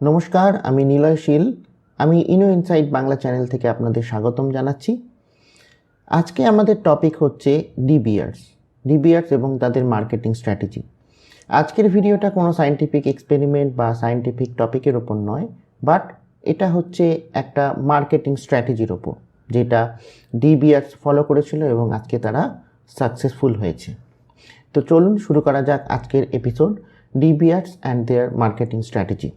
নমস্কার, আমি নিলয় শীল। আমি ইনো ইনসাইট বাংলা চ্যানেল থেকে আপনাদের স্বাগতম জানাচ্ছি। আজকে আমাদের টপিক হচ্ছে ডিবিয়ার্স ডিবিয়ার্স এবং তাদের মার্কেটিং স্ট্র্যাটেজি আজকের ভিডিওটা কোনো সায়েন্টিফিক এক্সপেরিমেন্ট বা সায়েন্টিফিক টপিকের ওপর নয় বাট এটা হচ্ছে একটা মার্কেটিং স্ট্র্যাটেজির ওপর, যেটা ডিবিয়ার্স ফলো করেছিল এবং আজকে তারা সাকসেসফুল হয়েছে। তো চলুন শুরু করা যাক আজকের episode De Beers and their marketing strategy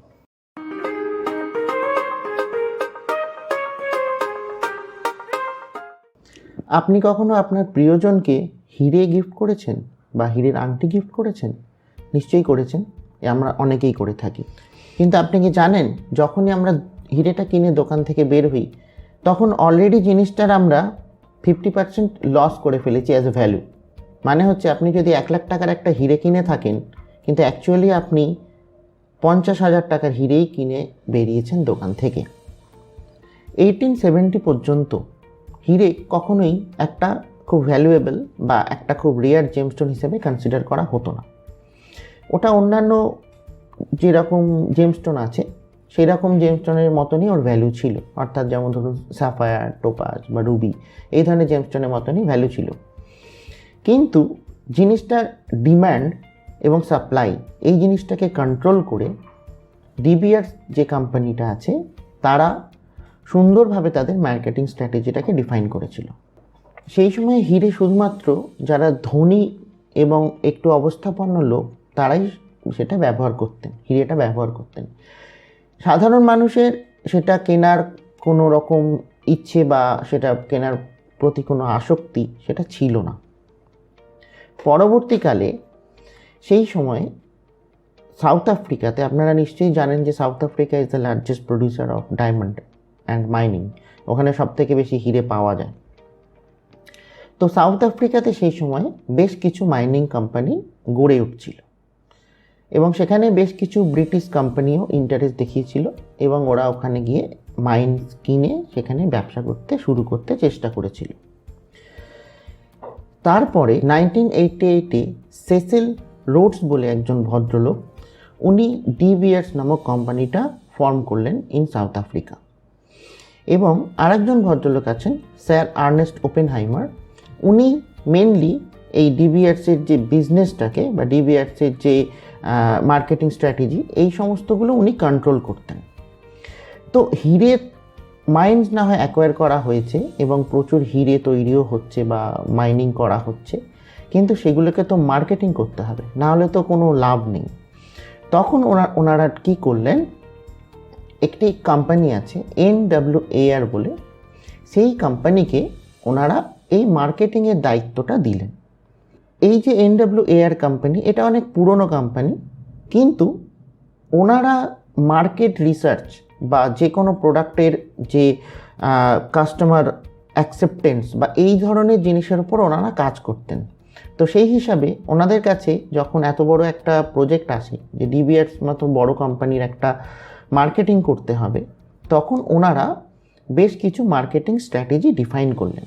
আপনি কখনো আপনার প্রিয়জনকে হিরে গিফট করেছেন বা হিরের আংটি গিফট করেছেন? নিশ্চয়ই করেছেন। আমরা অনেকেই করে থাকি। কিন্তু আপনি কি জানেন, যখনই আমরা হিরেটা কিনে দোকান থেকে বের হই, তখন অলরেডি জিনিসটার আমরা ফিফটি পার্সেন্ট লস করে ফেলেছি অ্যাজ এ ভ্যালু মানে হচ্ছে আপনি যদি এক লাখ টাকার একটা হিরে কিনে থাকেন, কিন্তু অ্যাকচুয়ালি আপনি পঞ্চাশ হাজার টাকার হিরেই কিনে বেরিয়েছেন দোকান থেকে। এইটিন সেভেন্টি পর্যন্ত হিরে কখনোই একটা খুব ভ্যালুয়েবল বা একটা খুব রেয়ার জেমস্টোন হিসেবে কনসিডার করা হতো না। ওটা অন্যান্য যেরকম জেমস্টোন আছে সেই রকম জেমস্টোনের মতনই ওর ভ্যালু ছিল। অর্থাৎ যেমন ধরুন সাফায়ার টোপাজ বা রুবি এই ধরনের জেমস্টোনের মতনই ভ্যালু ছিল। কিন্তু জিনিসটার ডিম্যান্ড এবং সাপ্লাই এই জিনিসটাকে কন্ট্রোল করে ডিবিআর যে কোম্পানিটা আছে, তারা সুন্দরভাবে তাদের মার্কেটিং স্ট্র্যাটেজিটাকে ডিফাইন করেছিল। সেই সময় হিরে শুধুমাত্র যারা ধনী এবং একটু অবস্থাপন্ন লোক, তারাই সেটা ব্যবহার করতেন, হিরেটা ব্যবহার করতেন। সাধারণ মানুষের সেটা কেনার কোনো রকম ইচ্ছে বা সেটা কেনার প্রতি কোনো আসক্তি সেটা ছিল না। পরবর্তীকালে সেই সময়ে সাউথ আফ্রিকাতে, আপনারা নিশ্চয়ই জানেন যে South Africa is the largest producer of diamond and mining ওখানে সব থেকে বেশি হিরে পাওয়া যায়। তো সাউথ আফ্রিকাতে সেই সময় বেশ কিছু মাইনিং কোম্পানি গড়ে উঠছিল এবং সেখানে বেশ কিছু ব্রিটিশ কোম্পানিও ইন্টারেস্ট দেখিয়েছিল এবং ওরা ওখানে গিয়ে মাইন কিনে সেখানে ব্যবসা করতে শুরু করতে চেষ্টা করেছিল। তারপরে নাইনটিন এইটি এইটে সেসেল রোডস বলে একজন ভদ্রলোক, উনি ডিবিএস নামক কোম্পানিটা ফর্ম করলেন ইন সাউথ আফ্রিকা এবং আরেকজন ভদ্রলোক আছেন, স্যার আর্নেস্ট ওপেনহাইমার। উনি মেনলি এই ডিবিআরসির যে বিজনেসটাকে বা ডিবিআরসির যে মার্কেটিং স্ট্র্যাটেজি এই সমস্তগুলো উনি কন্ট্রোল করতেন। তো হিরে মাইন্স না হয় অ্যাকোয়ার করা হয়েছে এবং প্রচুর হিরে তৈরিও হচ্ছে বা মাইনিং করা হচ্ছে, কিন্তু সেগুলোকে তো মার্কেটিং করতে হবে, না হলে তো কোনো লাভ নেই। তখন ওনা, ওনারা কী করলেন একটি কোম্পানি আছে এন ডাব্লিউ এআর বলে। সেই কোম্পানিকে ওনারা এই মার্কেটিংয়ের দায়িত্বটা দিলেন। এই যে এন ডাব্লিউ এআর কোম্পানি এটা অনেক পুরনো কোম্পানি কিন্তু ওনারা মার্কেট রিসার্চ বা যে কোনো প্রোডাক্টের যে কাস্টমার অ্যাকসেপ্টেন্স বা এই ধরনের জিনিসের উপর ওনারা কাজ করতেন। তো সেই হিসাবে ওনাদের কাছে যখন এত বড় একটা প্রজেক্ট আসে, যে ডিবিআরস মতো বড় কোম্পানির একটা মার্কেটিং করতে হবে, তখন ওনারা বেশ কিছু মার্কেটিং স্ট্র্যাটেজি ডিফাইন করলেন।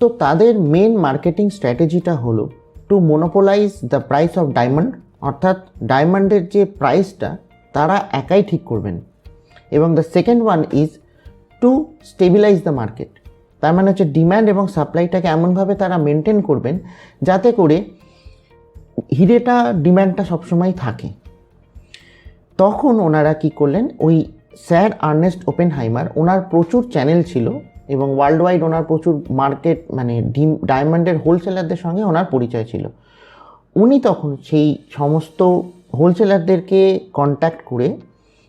তো তাদের মেন মার্কেটিং স্ট্র্যাটেজিটা হলো to monopolize the price of diamond অর্থাৎ ডায়মন্ডের যে প্রাইসটা তারা একাই ঠিক করবেন। এবং the second one is to stabilize the market তার মানে হচ্ছে ডিম্যান্ড এবং সাপ্লাইটাকে এমনভাবে তারা মেনটেন করবেন, যাতে করে হিরেটা ডিম্যান্ডটা সবসময় থাকে। তখন ওনারা কি করলেন? ওই স্যার আর্নেস্ট ওপেন হাইমার ওনার প্রচুর চ্যানেল ছিল এবং ওয়ার্ল্ড ওয়াইড ওনার প্রচুর মার্কেট মানে ডিম, ডায়মন্ডের হোলসেলারদের সঙ্গে ওনার পরিচয় ছিল। উনি তখন সেই সমস্ত হোলসেলারদেরকে কন্ট্যাক্ট করে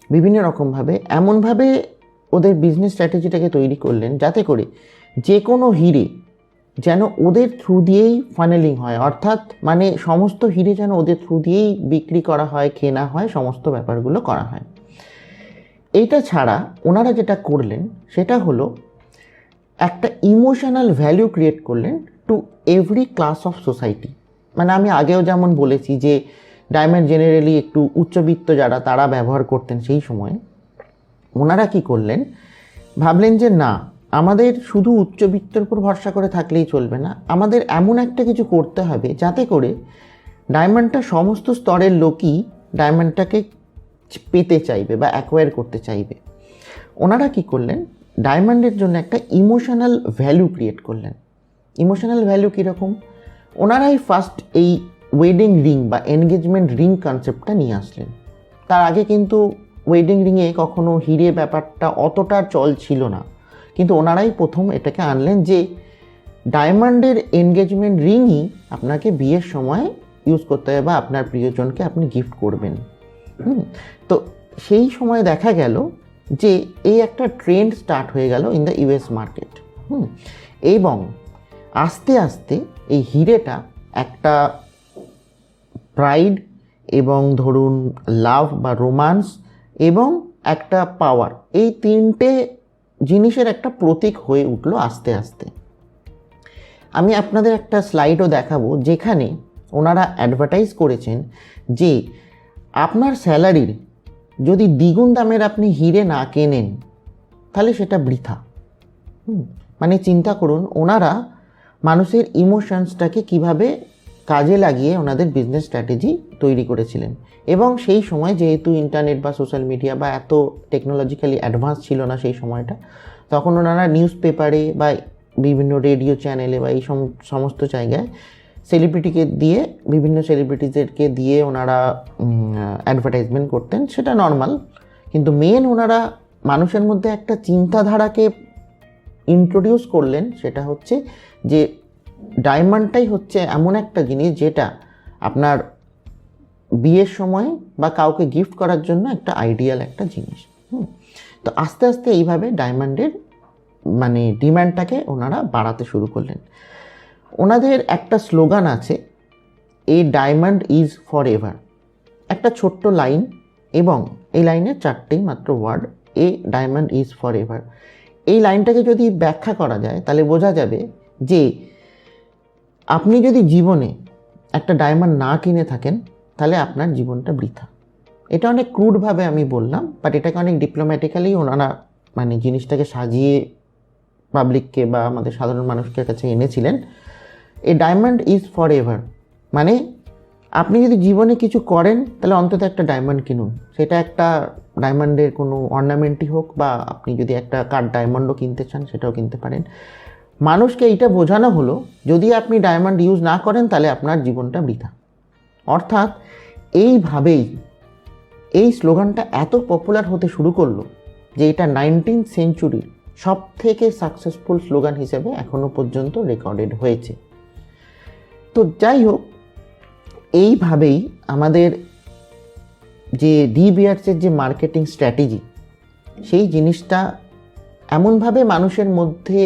বিভিন্ন রকমভাবে, এমনভাবে ওদের বিজনেস স্ট্র্যাটেজিটাকে তৈরি করলেন যাতে করে যে কোনো হিরে যেন ওদের থ্রু দিয়েই ফানেলিং হয়। অর্থাৎ মানে সমস্ত হিরে যেন ওদের থ্রু দিয়েই বিক্রি করা হয়, কেনা হয়, সমস্ত ব্যাপারগুলো করা হয়। এইটা ছাড়া ওনারা যেটা করলেন, সেটা হলো একটা ইমোশনাল ভ্যালু ক্রিয়েট করলেন to every class of society মানে আমি আগেও যেমন বলেছি যে ডায়মন্ড জেনারেলি একটু উচ্চবিত্ত যারা, তারা ব্যবহার করতেন সেই সময়। ওনারা কি করলেন, ভাবলেন যে না আমাদের শুধু উচ্চবিত্তের উপর ভরসা করে থাকলেই চলবে না। আমাদের এমন একটা কিছু করতে হবে যাতে করে ডায়মন্ডটা সমস্ত স্তরের লোকই ডায়মন্ডটাকে পেতে চাইবে বা অ্যাকোয়ার করতে চাইবে। ওনারা কি করলেন? ডায়মন্ডের জন্য একটা ইমোশনাল ভ্যালু ক্রিয়েট করলেন। ইমোশনাল ভ্যালু কীরকম? ওনারাই ফার্স্ট এই ওয়েডিং রিং বা এনগেজমেন্ট রিং কনসেপ্টটা নিয়ে আসলেন। তার আগে কিন্তু ওয়েডিং রিংয়ে কখনো হিরে ব্যাপারটা অতটা চল ছিল না। কিন্তু ওনারাই প্রথম এটাকে আনলেন যে ডায়মন্ডের এনগেজমেন্ট রিংই আপনাকে বিয়ের সময় ইউজ করতে হবে বা আপনার প্রিয়জনকে আপনি গিফট করবেন। তো সেই সময় দেখা গেল যে এই একটা ট্রেন্ড স্টার্ট হয়ে গেল ইন দ্য ইউএস মার্কেট। হুম, এবং আস্তে আস্তে এই হিরেটা একটা প্রাইড এবং ধরুন লাভ বা রোমান্স এবং একটা পাওয়ার এই তিনটে জিনিসের একটা প্রতীক হয়ে উঠল আস্তে আস্তে। আমি আপনাদের একটা স্লাইডও দেখাবো যেখানে ওনারা অ্যাডভার্টাইজ করেছেন যে আপনার স্যালারির যদি দ্বিগুণ দামের আপনি হিরে না কেনেন, তাহলে সেটা বৃথা। মানে চিন্তা করুন, ওনারা মানুষের ইমোশনসটাকে কীভাবে কাজে লাগিয়ে ওনাদের বিজনেস স্ট্র্যাটেজি তৈরি করেছিলেন। এবং সেই সময় যেহেতু ইন্টারনেট বা সোশ্যাল মিডিয়া বা এত টেকনোলজিক্যালি অ্যাডভান্স ছিল না সেই সময়টা, তখন ওনারা নিউজ পেপারে বা বিভিন্ন রেডিও চ্যানেলে বা এই সম- সমস্ত জায়গায় সেলিব্রিটিকে দিয়ে, বিভিন্ন সেলিব্রিটিদেরকে দিয়ে ওনারা অ্যাডভার্টাইজমেন্ট করতেন। সেটা নর্মাল কিন্তু মেন ওনারা মানুষের মধ্যে একটা চিন্তাধারাকে ইন্ট্রোডিউস করলেন, সেটা হচ্ছে যে ডায়মন্ডটাই হচ্ছে এমন একটা জিনিস যেটা আপনার বিয়ের সময় বা কাউকে গিফট করার জন্য একটা আইডিয়াল একটা জিনিস, হুম? তো আস্তে আস্তে এইভাবে ডায়মন্ডের মানে ডিম্যান্ডটাকে ওনারা বাড়াতে শুরু করলেন। ওনাদের একটা স্লোগান আছে a diamond is for ever একটা ছোট্ট লাইন এবং এই লাইনের চারটেই মাত্র word a diamond is forever এই লাইনটাকে যদি ব্যাখ্যা করা যায় তাহলে বোঝা যাবে যে আপনি যদি জীবনে একটা ডায়মন্ড না কিনে থাকেন, তাহলে আপনার জীবনটা বৃথা। এটা অনেক ক্রুডভাবে আমি বললাম বাট এটাকে অনেক ডিপ্লোম্যাটিক্যালি ওনারা মানে জিনিসটাকে সাজিয়ে পাবলিককে বা আমাদের সাধারণ মানুষকে কাছে এনেছিলেন। A diamond is for ever মানে আপনি যদি জীবনে কিছু করেন, তাহলে অন্তত একটা ডায়মন্ড কিনুন। সেটা একটা ডায়মন্ডের কোনো অর্নামেন্টই হোক বা আপনি যদি একটা কার ডায়মন্ডও কিনতে চান, সেটাও কিনতে পারেন। মানুষকে এইটা বোঝানো হলো, যদি আপনি ডায়মন্ড ইউজ না করেন, তাহলে আপনার জীবনটা বৃথা। অর্থাৎ এইভাবেই এই স্লোগানটা এত পপুলার হতে শুরু করল যে এটা নাইনটিন সেঞ্চুরির সব থেকে সাকসেসফুল স্লোগান হিসেবে এখনও পর্যন্ত রেকর্ডেড হয়েছে। তো যাই হোক, এইভাবেই আমাদের যে ডি বিয়ার্সের যে মার্কেটিং স্ট্র্যাটেজি সেই জিনিসটা এমনভাবে মানুষের মধ্যে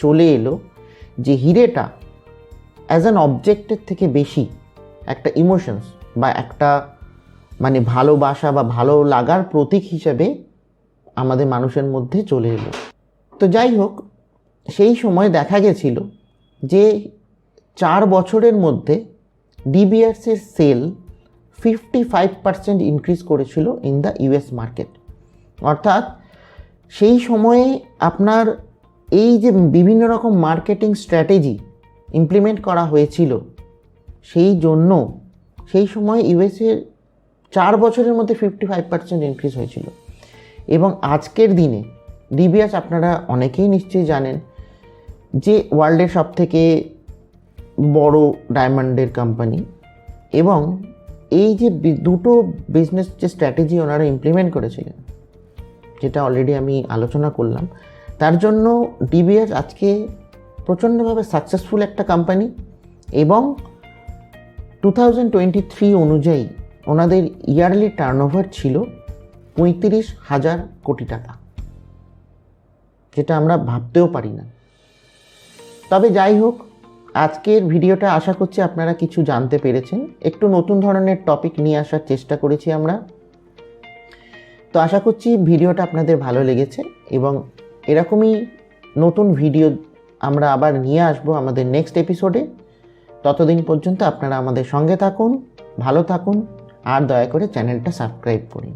চলে এলো যে হিরেটা অ্যাজ অ্যান অবজেক্টের থেকে বেশি একটা ইমোশনস বা একটা মানে ভালোবাসা বা ভালো লাগার প্রতীক হিসাবে আমাদের মানুষের মধ্যে চলে এলো। তো যাই হোক, সেই সময় দেখা গেছিল যে চার বছরের মধ্যে ডিবিএসের sale fifty five percent increase করেছিল ইন দ্য ইউএস মার্কেট অর্থাৎ সেই সময়ে আপনার এই যে বিভিন্ন রকম মার্কেটিং স্ট্র্যাটেজি ইমপ্লিমেন্ট করা হয়েছিল, সেই জন্য সেই সময় ইউএসের চার বছরের মধ্যে ফিফটি ফাইভ পার্সেন্ট ইনক্রিজ হয়েছিল। এবং আজকের দিনে ডিবিএস আপনারা অনেকেই নিশ্চয়ই জানেন যে ওয়ার্ল্ডের সব থেকে বড় ডায়মন্ডের কোম্পানি এবং এই যে দুটো বিজনেস যে স্ট্র্যাটেজি ওনারা ইমপ্লিমেন্ট করেছিলেন, যেটা অলরেডি আমি আলোচনা করলাম তার জন্য ডিবিএস আজকে প্রচণ্ডভাবে সাকসেসফুল একটা কোম্পানি এবং টু থাউজেন্ড টোয়েন্টি থ্রি অনুযায়ী ওনাদের ইয়ারলি টার্নওভার ছিল পঁয়ত্রিশ হাজার কোটি টাকা, যেটা আমরা ভাবতেও পারি না। তবে যাই হোক, আজকের ভিডিওটা আশা করছি আপনারা কিছু জানতে পেরেছেন। একটু নতুন ধরনের টপিক নিয়ে আসার চেষ্টা করেছি আমরা। তো আশা করছি ভিডিওটা আপনাদের ভালো লেগেছে এবং এরকমই নতুন ভিডিও আমরা আবার নিয়ে আসব আমাদের নেক্সট এপিসোডে ততদিন পর্যন্ত আপনারা আমাদের সঙ্গে থাকুন, ভালো থাকুন, আর দয়া করে চ্যানেলটা সাবস্ক্রাইব করুন।